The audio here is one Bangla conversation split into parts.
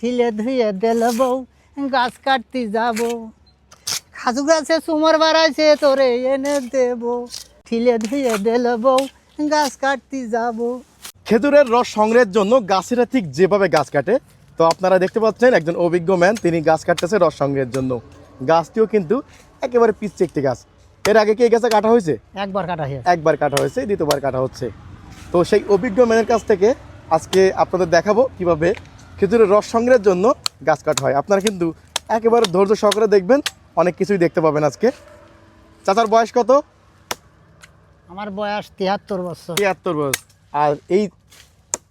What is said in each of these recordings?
ঠিলে ধুয়ে দেল বউ গাছ কাটতে যাব। খাজু গাছে চুমর বাড়াইছে তোরে এনে দেব। ঠিলে ধুয়ে দেল বউ গাছ কাটতে যাব। খেজুরের রস সংগ্রহের জন্য গাছেরা ঠিক যেভাবে গাছ কাটে তো আপনারা দেখতে পাচ্ছেন একজন অভিজ্ঞ ম্যান তিনি গাছ কাটতেছে রস সংগ্রহের জন্য। গাছটিও কিন্তু একেবারে পিচ্ছে একটি গাছ। এর আগে কি এই গাছে কাটা হয়েছে? একবার কাটা হয়েছে। একবার কাটা হয়েছে দ্বিতীয়বার কাটা হচ্ছে। তো সেই অভিজ্ঞ ম্যানের কাছ থেকে আজকে আপনাদের দেখাবো কীভাবে খেজুরের রস সংগ্রহের জন্য গাছ কাটা হয়। আপনারা কিন্তু একেবারে ধৈর্য সহকারে দেখবেন অনেক কিছুই দেখতে পাবেন আজকে। চাচার বয়স কত? আমার বয়স তিয়াত্তর বছর। তিয়াত্তর বয়স। আর এই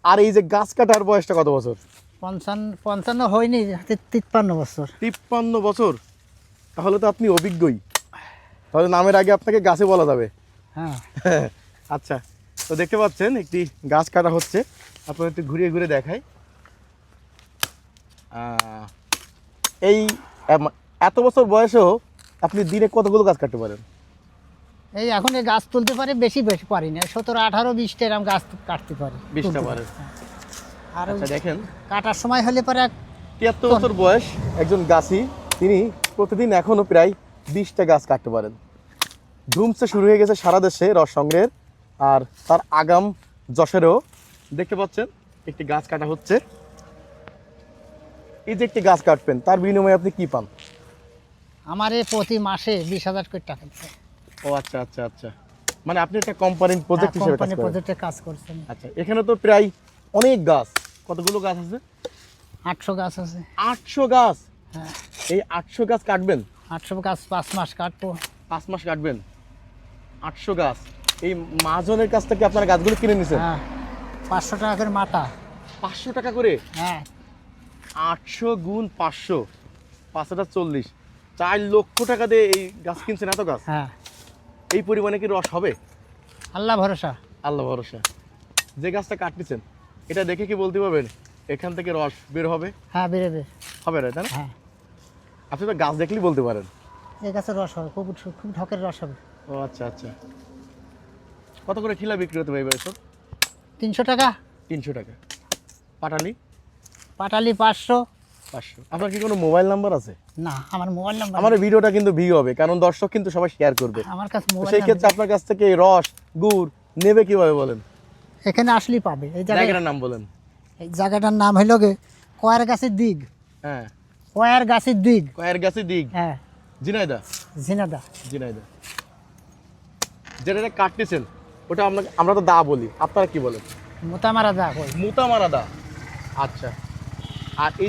আর এই যে গাছ কাটার বয়সটা কত বছর? পঞ্চান্ন পঞ্চান্ন হয়নি তিপ্পান্ন বছর। তিপ্পান্ন বছর? তাহলে তো আপনি অভিজ্ঞই। তাহলে নামের আগে আপনাকে গাছে বলা যাবে। হ্যাঁ। আচ্ছা তো দেখতে পাচ্ছেন একটি গাছ কাটা হচ্ছে। আপনার একটু ঘুরিয়ে ঘুরে আহ, এই এত বছর বয়সেও আপনি দিনে কতগুলো গাছ কাটতে পারেন? এই এখন এই গাছ তুলতে পারে বেশি বেশি পারি না। সতেরো আঠারো বিশটা এরকম গাছ কাটতে পারি। বিশটা পারেন। হ্যাঁ। আর আচ্ছা দেখেন। কাটার সময় হলে পরে তিয়াত্তর বছর বয়স একজন গাছি তিনি প্রতিদিন এখনও প্রায় বিশটা গাছ কাটতে পারেন। ধুমসে শুরু হয়ে গেছে সারা দেশে রস সংগ্রহের আর তার আগাম যশোরেও দেখতে পাচ্ছেন একটি গাছ কাটা হচ্ছে। এই যে একটি গাছ কাটবেন তার বিনিময়ে আপনি কি পান? আমার প্রতি মাসে বিশ হাজার কোটি টাকা। ও আচ্ছা আচ্ছা আচ্ছা। মানে আপনি একটা কোম্পানির প্রজেক্ট হ্যাঁ, হিসেবে কাজ কোম্পানি প্রজেক্টে কাজ করছেন। আচ্ছা এখানে তো প্রায় অনেক গাছ। কতগুলো গাছ আছে? আটশো গাছ আছে। আটশো গাছ? হ্যাঁ। এই আটশো গাছ কাটবেন? আটশো গাছ পাঁচ মাস কাটবো। পাঁচ মাস কাটবেন? আটশো গাছ। এই মহাজনের কাছ থেকে আপনারা গাছগুলো কিনে নিছেন? হ্যাঁ পাঁচশো টাকা করে মাটা পাঁচশো টাকা করে? হ্যাঁ। আটশো গুণ পাঁচশো পাঁচ হাজার চল্লিশ। চার লক্ষ টাকা দিয়ে এই গাছ কিনছেন এত গাছ? হ্যাঁ। এই পরিমাণে কি রস হবে? আল্লাহ ভরসা। আল্লাহ ভরসা। যে গাছটা কাটতেছেন এটা দেখে কি বলতে পারবেন? এখান থেকে রস বের হবে? হ্যাঁ বেরোবে হবে। না তাই না? হ্যাঁ। আপনি তো গাছ দেখলেই বলতে পারেন। এই গাছের রস হবে খুব খুব ঢকের রস হবে। ও আচ্ছা আচ্ছা। কত করে ঠিলা বিক্রি হতে পারবে এসব তিনশো টাকা। তিনশো টাকা। পাটালি? পাটালি পাঁচশো। পাঁচশো। আপনার কি কোনো মোবাইল নাম্বার আছে? না আমার মোবাইল নাম্বার আমার ভিডিওটা কিন্তু ভিউ হবে কারণ দর্শক কিন্তু সবাই শেয়ার করবে। আমার কাছে মোবাইল সেই ক্ষেত্রে আপনার কাছ থেকে রস গুড় নেবে কীভাবে বলেন? এখানে আসলেই পাবে। এই জায়গাটার নাম বলেন। এই জায়গাটার নাম হইল গে কয়ার গাছের দিগ। হ্যাঁ। কয়ার গাছের দিগ। কয়ের গাছে দিক হ্যাঁ। জিনাইদা ঝিনাদা জিনাইদা যেটা কাটতেছেন ওটা আমরা আমরা তো দা বলি। আপনারা কি বলেন? মোতামারা দা কই মুতামারা দা। আচ্ছা। আর এই